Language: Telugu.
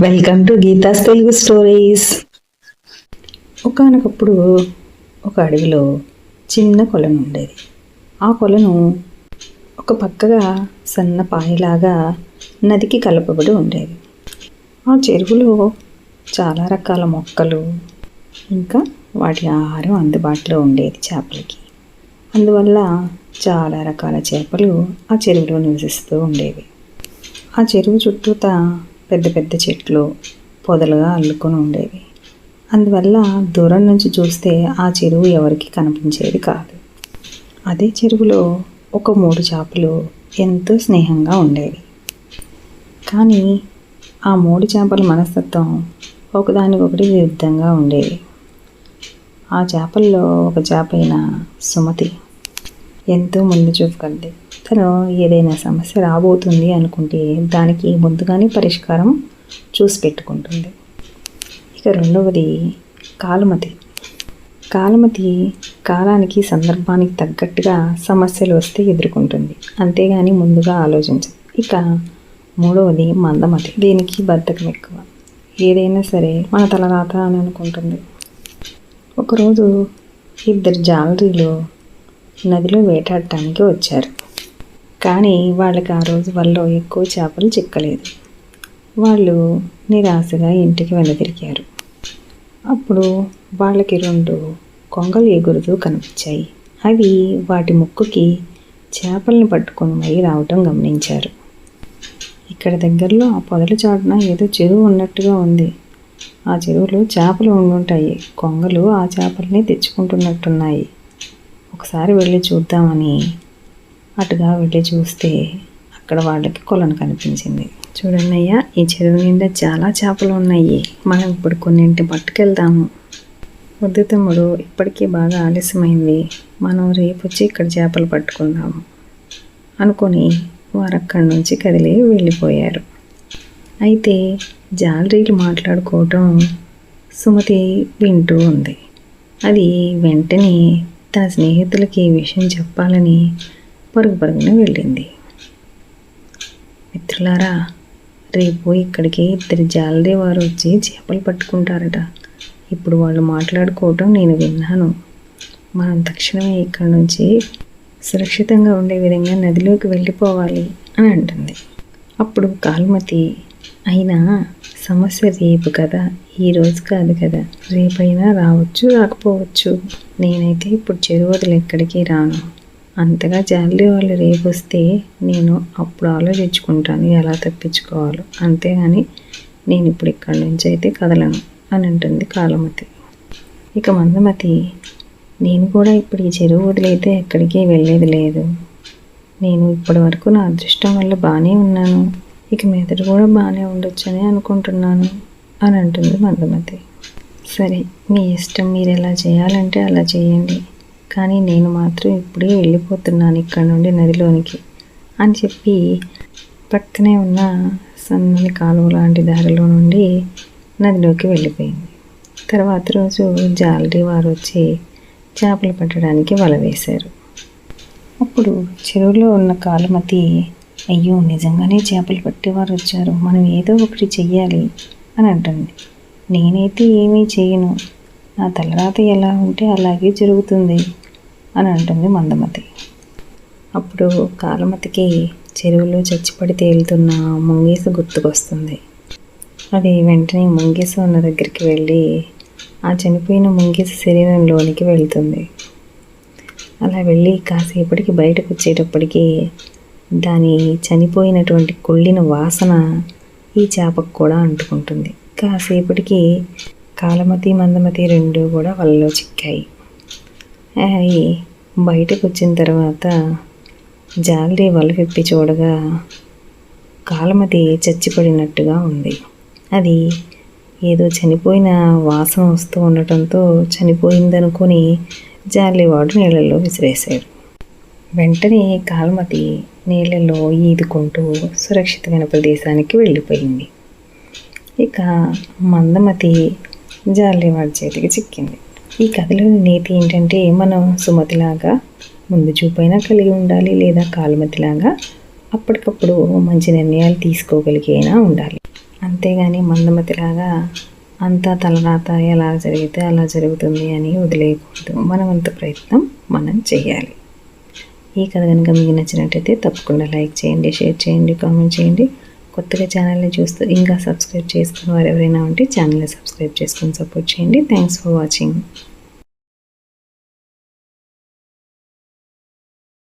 Welcome to Geetha's Telugu stories ఒకనకప్పుడు ఒక అడవిలో చిన్న కొలను ఉండేది. ఆ కొలను ఒక పక్కగా సన్న పాయలాగా నదికి కలపబడి ఉండేది. ఆ చెరువులో చాలా రకాల మొక్కలు ఇంకా వాటి ఆహారం అందుబాటులో ఉండేది చేపలకి. అందువల్ల చాలా రకాల చేపలు ఆ చెరువులో నివసిస్తూ ఉండేవి. ఆ చెరువు చుట్టూతా పెద్ద పెద్ద చెట్లు పొదలుగా అల్లుకొని ఉండేవి. అందువల్ల దూరం నుంచి చూస్తే ఆ చెరువు ఎవరికి కనిపించేది కాదు. అదే చెరువులో ఒక మూడు చేపలు ఎంతో స్నేహంగా ఉండేవి. కానీ ఆ మూడు చేపల మనస్తత్వం ఒకదానికొకటి విరుద్ధంగా ఉండేవి ఆ చేపల్లో ఒక చేప అయిన సుమతి ఎంతో ముందు చూపు కలది తను ఏదైనా సమస్య రాబోతుంది అనుకుంటే దానికి ముందుగానే పరిష్కారం చూసి పెట్టుకుంటుంది. ఇక రెండవది కాలమతి. కాలమతి కాలానికి సందర్భానికి తగ్గట్టుగా సమస్యలు వస్తే ఎదుర్కొంటుంది. అంతేగాని ముందుగా ఆలోచించదు. ఇక మూడవది మందమతి. దీనికి బద్ధకం ఎక్కువ. ఏదైనా సరే మన తలరాత అని అనుకుంటుంది. ఒకరోజు ఇద్దరు జాలరీలు నదిలో వేటాడటానికి వచ్చారు. కానీ వాళ్ళకి ఆ రోజు వల్ల ఎక్కువ చేపలు చిక్కలేదు. వాళ్ళు నిరాశగా ఇంటికి వెళ్ళదిరిగారు అప్పుడు వాళ్ళకి రెండు కొంగలు ఎగురుతూ కనిపించాయి. అవి వాటి ముక్కుకి చేపల్ని పట్టుకొని మరీ రావటం గమనించారు. ఇక్కడ దగ్గరలో ఆ పొదల చాటున ఏదో చెరువు ఉన్నట్టుగా ఉంది. ఆ చెరువులో చేపలు ఉండుంటాయి. కొంగలు ఆ చేపల్ని తెచ్చుకుంటున్నట్టున్నాయి. ఒకసారి వెళ్ళి చూద్దామని అటుగా వెళ్ళి చూస్తే అక్కడ వాళ్ళకి కొలను కనిపించింది. చూడండి అయ్యా ఈ చెరువు నిండా చాలా చేపలు ఉన్నాయి. మనం ఇప్పుడు కొన్నింటి పట్టుకెళ్దాము వద్దు తమ్ముడు ఇప్పటికీ బాగా ఆలస్యమైంది. మనం రేపు వచ్చి ఇక్కడ చేపలు పట్టుకుందాము అనుకొని వారు అక్కడి నుంచి కదిలి వెళ్ళిపోయారు. అయితే జాలరీలు మాట్లాడుకోవటం సుమతి వింటూ ఉంది. అది వెంటనే తన స్నేహితులకి ఈ విషయం చెప్పాలని పరుగు పరుగున వెళ్ళింది. మిత్రులారా రేపు ఇక్కడికి ఇద్దరు జాలరీ వారు వచ్చి చేపలు పట్టుకుంటారట. ఇప్పుడు వాళ్ళు మాట్లాడుకోవటం నేను విన్నాను. మనం తక్షణమే ఇక్కడి నుంచి సురక్షితంగా ఉండే విధంగా నదిలోకి వెళ్ళిపోవాలి అని అంటుంది. అప్పుడు కాల్మతి అయినా సమస్య రేపు కదా? ఈ రోజు కాదు కదా? రేపైనా రావచ్చు రాకపోవచ్చు. నేనైతే ఇప్పుడు చెరువదులు ఎక్కడికి రాను. అంతగా జాలి వాళ్ళు రేపు వస్తే నేను అప్పుడు ఆలోచించుకుంటాను ఎలా తప్పించుకోవాలో. అంతేగాని నేను ఇప్పుడు ఇక్కడి నుంచి అయితే కదలను అని అంటుంది కాలమతి ఇక మందమతి నేను కూడా ఇప్పుడు ఈ చెరువు వదిలైతే ఎక్కడికి వెళ్ళేది లేదు. నేను ఇప్పటి వరకు నా అదృష్టం వల్ల బాగానే ఉన్నాను. ఇక మీదట కూడా బాగానే ఉండొచ్చని అనుకుంటున్నాను అని అంటుంది మందమతి. సరే మీ ఇష్టం మీరు ఎలా చేయాలంటే అలా చేయండి. కానీ నేను మాత్రం ఇప్పుడే వెళ్ళిపోతున్నాను ఇక్కడ నుండి నదిలోనికి అని చెప్పి పక్కనే ఉన్న సన్నని కాలువ లాంటి దారిలో నుండి నదిలోకి వెళ్ళిపోయింది. తర్వాత రోజు జాలరీ వారు వచ్చి చేపలు పట్టడానికి వల వేశారు. అప్పుడు చెరువులో ఉన్న కాలుమతి అయ్యో నిజంగానే చేపలు పట్టేవారు వచ్చారు. మనం ఏదో ఒకటి చెయ్యాలి అని అంటుంది. నేనైతే ఏమీ చేయను నా తలరాత ఎలా ఉంటే అలాగే జరుగుతుంది. అని అంటుంది మందమతి. అప్పుడు కాలమతికి చెరువులో చచ్చిపడి తేలుతున్న ముంగీసు గుర్తుకొస్తుంది. అది వెంటనే ముంగీసు ఉన్న దగ్గరికి వెళ్ళి ఆ చనిపోయిన ముంగీసు శరీరంలోనికి వెళ్తుంది. అలా వెళ్ళి కాసేపటికి బయటకు వచ్చేటప్పటికి దాని చనిపోయినటువంటి కుళ్ళిన వాసన ఈ చేపకు కూడా అంటుకుంటుంది. కాసేపటికి కాలమతి మందమతి రెండు కూడా వలలో చిక్కాయి. అవి బయటకు వచ్చిన తర్వాత జాలరీ వల విప్పి చూడగా కాలమతి చచ్చిపడినట్టుగా ఉంది. అది ఏదో చనిపోయిన వాసన వస్తూ ఉండటంతో చనిపోయిందనుకొని జాలివాడు నీళ్ళల్లో విసిరేశాడు. వెంటనే కాలమతి నీళ్ళలో ఈదుకుంటూ సురక్షితమైన ప్రదేశానికి వెళ్ళిపోయింది. ఇక మందమతి జాలివాడి చేతికి చిక్కింది. ఈ కథలోని నీతి ఏంటంటే మనం సుమతిలాగా ముందు చూపైనా కలిగి ఉండాలి లేదా కాలుమతిలాగా అప్పటికప్పుడు మంచి నిర్ణయాలు తీసుకోగలిగేనా ఉండాలి. అంతేగాని మందమతిలాగా అంతా తలరాత ఎలా జరిగితే అలా జరుగుతుంది అని వదిలేయకూడదు. మనమంత ప్రయత్నం మనం చేయాలి. ఈ కథ కనుక మీకు నచ్చినట్టయితే తప్పకుండా లైక్ చేయండి షేర్ చేయండి కామెంట్ చేయండి. కొత్తగా ఛానల్ని చూస్తూ ఇంకా సబ్స్క్రైబ్ చేసుకుని వారు ఎవరైనా ఉంటే ఛానల్ని సబ్స్క్రైబ్ చేసుకొని సపోర్ట్ చేయండి. Thanks for watching.